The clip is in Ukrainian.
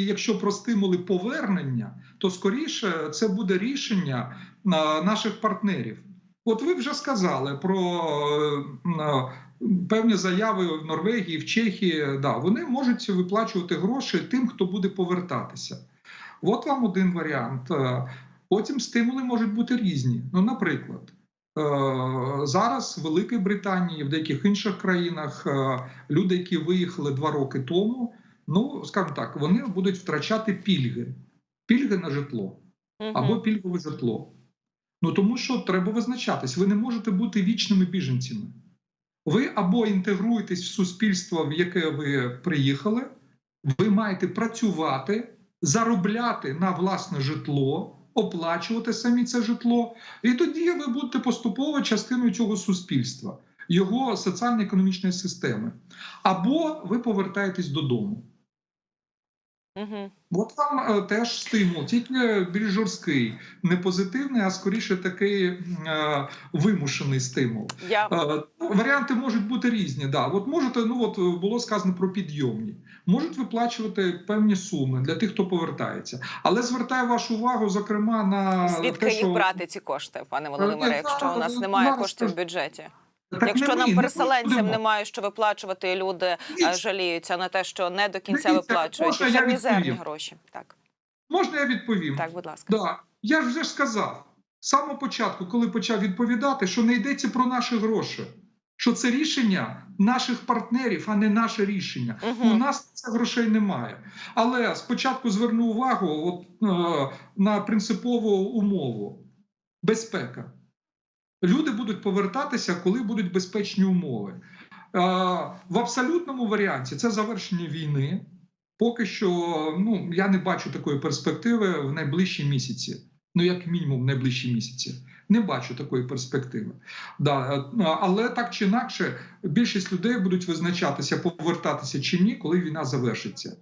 якщо про стимули повернення, то скоріше це буде рішення наших партнерів. От ви вже сказали про е, певні заяви в Норвегії, в Чехії. Да, вони можуть виплачувати гроші тим, хто буде повертатися. От вам один варіант. Е, Потім стимули можуть бути різні. Ну, наприклад, е, зараз в Великій Британії, в деяких інших країнах е, люди, які виїхали два роки тому, ну скажімо так, вони будуть втрачати пільги, пільги на житло або пільгове житло. Ну тому що треба визначатись. Ви не можете бути вічними біженцями. Ви або інтегруєтесь в суспільство, в яке ви приїхали, ви маєте працювати, заробляти на власне житло, оплачувати самі це житло, і тоді ви будете поступово частиною цього суспільства, його соціально-економічної системи. Або ви повертаєтесь додому. Мгм. От вам е, теж стимул, тільки більш жорсткий, не позитивний, а скоріше такий е, вимушений стимул. Я Е, варіанти можуть бути різні. Да. От можете, ну от е, було сказано про підйомні, можуть виплачувати певні суми для тих, хто повертається. Але звертаю вашу увагу, зокрема, на звідки те, їх що брати ці кошти, пане Володимире, я якщо у нас немає коштів в бюджеті? Так Якщо не нам переселенцям немає що виплачувати, і люди е, Дивіться. жаліються на те, що не до кінця Дивіться, виплачують. можна це мізерні гроші. Так, можна я відповім? так, будь ласка. Да. Я ж вже ж сказав з самого початку, коли почав відповідати, що не йдеться про наші гроші, що це рішення наших партнерів, а не наше рішення. Мгм. У нас цих грошей немає. Але спочатку зверну увагу от, е, на принципову умову безпека. Люди будуть повертатися, коли будуть безпечні умови. Е, в абсолютному варіанті це завершення війни. Поки що ну, я не бачу такої перспективи в найближчі місяці. Ну, як мінімум, в найближчі місяці. Не бачу такої перспективи. Да, е, але так чи інакше, більшість людей будуть визначатися, повертатися чи ні, коли війна завершиться.